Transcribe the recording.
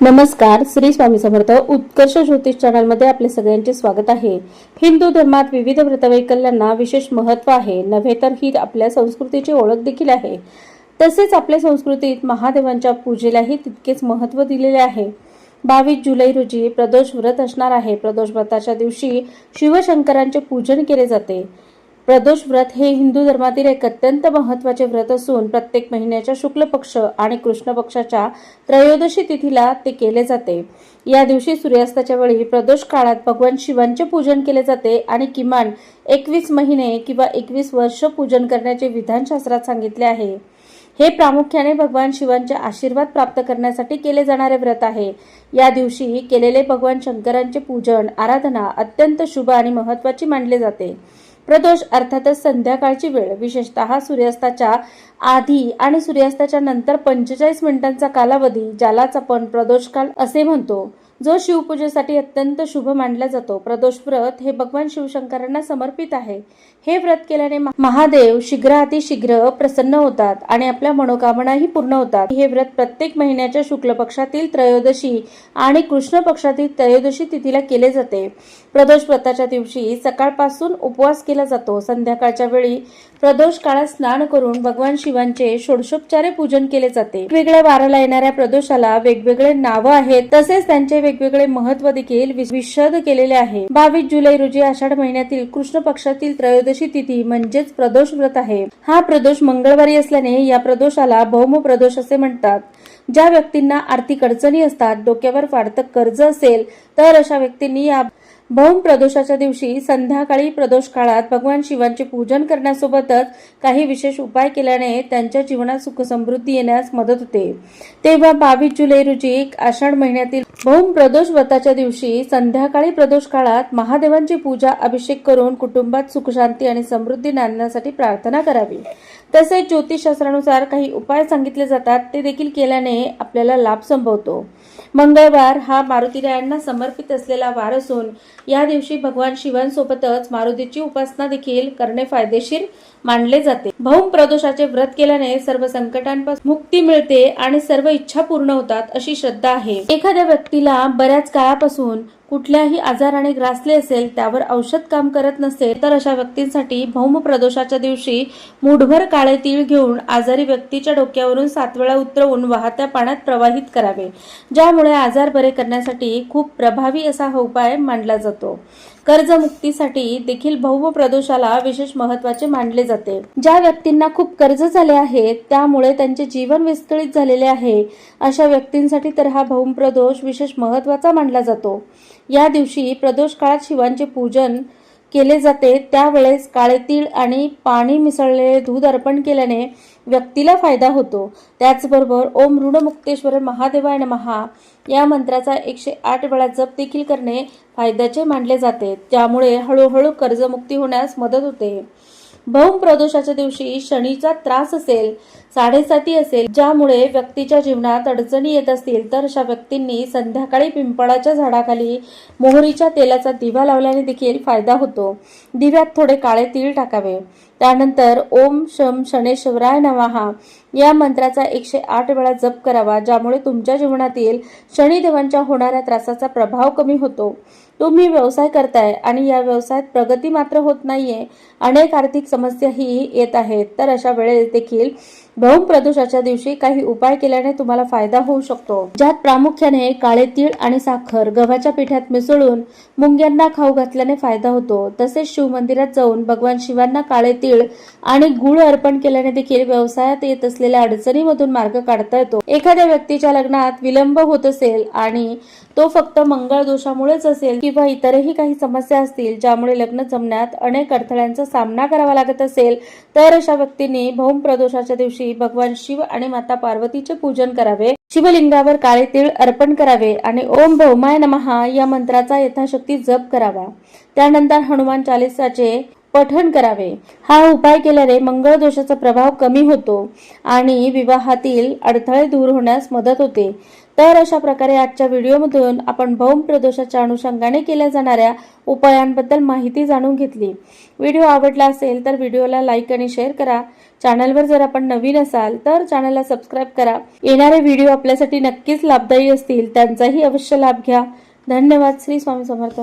नमस्कार श्री स्वामी समर्थ उत्कर्ष ज्योतिष चॅनलमध्ये आपले सगळ्यांचे स्वागत आहे. हिंदू धर्मात विविध व्रतवैकल्यांना विशेष महत्त्व आहे नव्हे तर ही आपल्या संस्कृतीची ओळख देखील आहे. तसेच आपल्या संस्कृतीत महादेवांच्या पूजेलाही तितकेच महत्त्व दिलेले आहे. बावीस जुलै रोजी प्रदोष व्रत असणार आहे. प्रदोष व्रताच्या दिवशी शिवशंकरांचे पूजन केले जाते. प्रदोष व्रत हे हिंदू धर्मातील एक अत्यंत महत्त्वाचे व्रत असून प्रत्येक महिन्याच्या शुक्ल पक्ष आणि कृष्ण पक्षाच्या त्रयोदशी तिथीला ते केले जाते. या दिवशी सूर्यास्ताच्या वेळी प्रदोष काळात भगवान शिवांचे पूजन केले जाते आणि किमान एकवीस महिने किंवा एकवीस वर्ष पूजन करण्याचे विधान शास्त्रात सांगितले आहे. हे प्रामुख्याने भगवान शिवांचे आशीर्वाद प्राप्त करण्यासाठी केले जाणारे व्रत आहे. या दिवशी केलेले भगवान शंकरांचे पूजन आराधना अत्यंत शुभ आणि महत्वाची मानले जाते. प्रदोष अर्थातच संध्याकाळची वेळ. विशेषतः सूर्यास्ताच्या आधी आणि सूर्यास्ताच्या नंतर पंचेचाळीस मिनिटांचा कालावधी ज्यालाच आपण प्रदोष काल असे म्हणतो जो शिवपूजेसाठी अत्यंत शुभ मानला जातो. प्रदोष व्रत हे भगवान शिवशंकरांना समर्पित आहे. हे व्रत केल्याने महादेव शीघ्रातिशीघ्र प्रसन्न होतात आणि आपल्या मनोकामनाही पूर्ण होतात. हे व्रत प्रत्येक महिन्याच्या शुक्ल पक्षातील त्रयोदशी आणि कृष्ण पक्षातील त्रयोदशी तिथीला केले जाते. प्रदोष व्रताच्या दिवशी सकाळपासून उपवास केला जातो. संध्याकाळच्या वेळी प्रदोष काळात स्नान करून भगवान शिवांचे षोडशोपचारे पूजन केले जाते. वेगवेगळ्या वाराला येणाऱ्या प्रदोषाला वेगवेगळे नावं आहेत. तसेच त्यांचे वेगवेगळे महत्त्व देखील विशद केलेले आहे. बावीस जुलै रोजी आषाढ महिन्यातील कृष्ण पक्षातील त्रयोदशी तिथी म्हणजेच प्रदोष व्रत आहे. हा प्रदोष मंगळवारी असल्याने या प्रदोषाला भौम प्रदोष असे म्हणतात. ज्या व्यक्तींना आर्थिक अडचणी असतात डोक्यावर वाढतं कर्ज असेल तर अशा व्यक्तींनी या भौम प्रदोषाच्या दिवशी संध्याकाळी प्रदोष काळात भगवान शिवांचे पूजन करण्यासोबतच काही विशेष उपाय केल्याने त्यांच्या जीवनात सुख समृद्धी येण्यास मदत होते. तेव्हा बावीस जुलै रोजी आषाढ महिन्यातील भौम प्रदोष व्रताच्या दिवशी संध्याकाळी प्रदोष काळात महादेवांची पूजा अभिषेक करून कुटुंबात सुखशांती आणि समृद्धी नांदण्यासाठी प्रार्थना करावी. तसेच ज्योतिषशास्त्रानुसार काही उपाय सांगितले जातात ते देखील केल्याने आपल्याला लाभ संभवतो. मंगळवार हा मारुतीरायांना समर्पित असलेला वार असून या दिवशी भगवान शिवांसोबतच मारुतीची उपासना देखील करणे फायदेशीर मानले जाते. भौम प्रदोषाचे व्रत केल्याने सर्व संकटांपासून मुक्ती मिळते आणि सर्व इच्छा पूर्ण होतात अशी श्रद्धा आहे. एखाद्या व्यक्तीला बऱ्याच काळापासून कुठल्याही आजाराने ग्रासले असेल त्यावर औषध काम करत नसेल तर अशा व्यक्तींसाठी भौम प्रदोषाच्या दिवशी मुठभर काळे तीळ घेऊन आजारी व्यक्तीच्या डोक्यावरून सात वेळा उतरवून वाहत्या पाण्यात प्रवाहित करावे. ज्यामुळे आजार बरे करण्यासाठी खूप प्रभावी असा हा उपाय मानला जातो. कर्जमुक्तीसाठी देखील भौम प्रदोषाला विशेष महत्त्वाचे मानले जाते. ज्या व्यक्तींना खूप कर्ज झाले आहे त्यामुळे त्यांचे जीवन विस्कळीत झालेले आहे अशा व्यक्तींसाठी तर हा भौम प्रदोष विशेष महत्त्वाचा मानला जातो. या दिवशी प्रदोष काळात शिवांचे पूजन केले जाते. त्यावेळेस काळे तीळ आणि पाणी मिसळलेले दूध अर्पण केल्याने व्यक्तीला फायदा होतो. त्याचबरोबर ओम ऋणमुक्तेश्वर महादेवाय महा या मंत्राचा एकशे आठ वेळा जप देखील करणे फायद्याचे मानले जाते. त्यामुळे हळूहळू कर्जमुक्ती होण्यास मदत होते. भौम प्रदोषाच्या दिवशी शनीचा त्रास असेल साडेसाती असेल ज्यामुळे व्यक्तीच्या जीवनात अडचणी येत असतील तर अशा व्यक्तींनी संध्याकाळी पिंपळाच्या झाडाखाली मोहरीच्या तेलाचा दिवा लावल्याने देखील फायदा होतो. दिव्यात थोडे काळे तीळ टाकावे. त्यानंतर ओम शम शनेश्वराय नमहा. या मंत्राचा एकशे आठ वेळा जप करावा ज्यामुळे तुमच्या जीवनातील शनिदेवांच्या होणाऱ्या त्रासाचा प्रभाव कमी होतो. तुम्ही व्यवसाय करताय आणि या व्यवसायात प्रगती मात्र होत नाहीये. अनेक आर्थिक समस्याही येत आहेत. तर अशा वेळेस देखील भौम प्रदोषाच्या दिवशी काही उपाय केल्याने तुम्हाला फायदा होऊ शकतो. ज्यात प्रामुख्याने काळे तीळ आणि साखर गव्हाच्या पिठात मिसळून मुंग्यांना खाऊ घातल्याने फायदा होतो. तसेच शिव मंदिरात जाऊन भगवान शिवांना काळे तीळ आणि गुळ अर्पण केल्याने देखील व्यवसायात येत असलेल्या अडचणीमधून मार्ग काढता येतो. एखाद्या व्यक्तीच्या लग्नात विलंब होत असेल आणि तो फक्त मंगळ दोषामुळेच असेल किंवा इतरही काही समस्या असतील ज्यामुळे लग्न जमण्यात अनेक अडथळ्यांचा सामना करावा लागत असेल तर अशा व्यक्तींनी भौम प्रदोषाच्या दिवशी भगवान शिव आणि माता पार्वतीचे पूजन करावे. शिवलिंगावर काळे तीळ अर्पण करावे आणि ओम भौमाय नमहा या मंत्राचा यथाशक्ती जप करावा. त्यानंतर हनुमान चालिसाचे पठण करावे. हा उपाय केल्याने मंगळ दोषाचा प्रभाव कमी होतो आणि विवाहातील अडथळे दूर होण्यास मदत होते. तर अशा प्रकारे आजच्या व्हिडिओमधून आपण भौम प्रदोषाच्या अनुषंगाने केल्या जाणाऱ्या उपायांबद्दल माहिती जाणून घेतली. व्हिडिओ आवडला असेल तर व्हिडिओला लाईक आणि शेअर करा. चॅनलवर जर आपण नवीन असाल तर चॅनलला सबस्क्राईब करा. येणारे व्हिडिओ आपल्यासाठी नक्कीच लाभदायी असतील त्यांचाही अवश्य लाभ घ्या. धन्यवाद. श्री स्वामी समर्थ.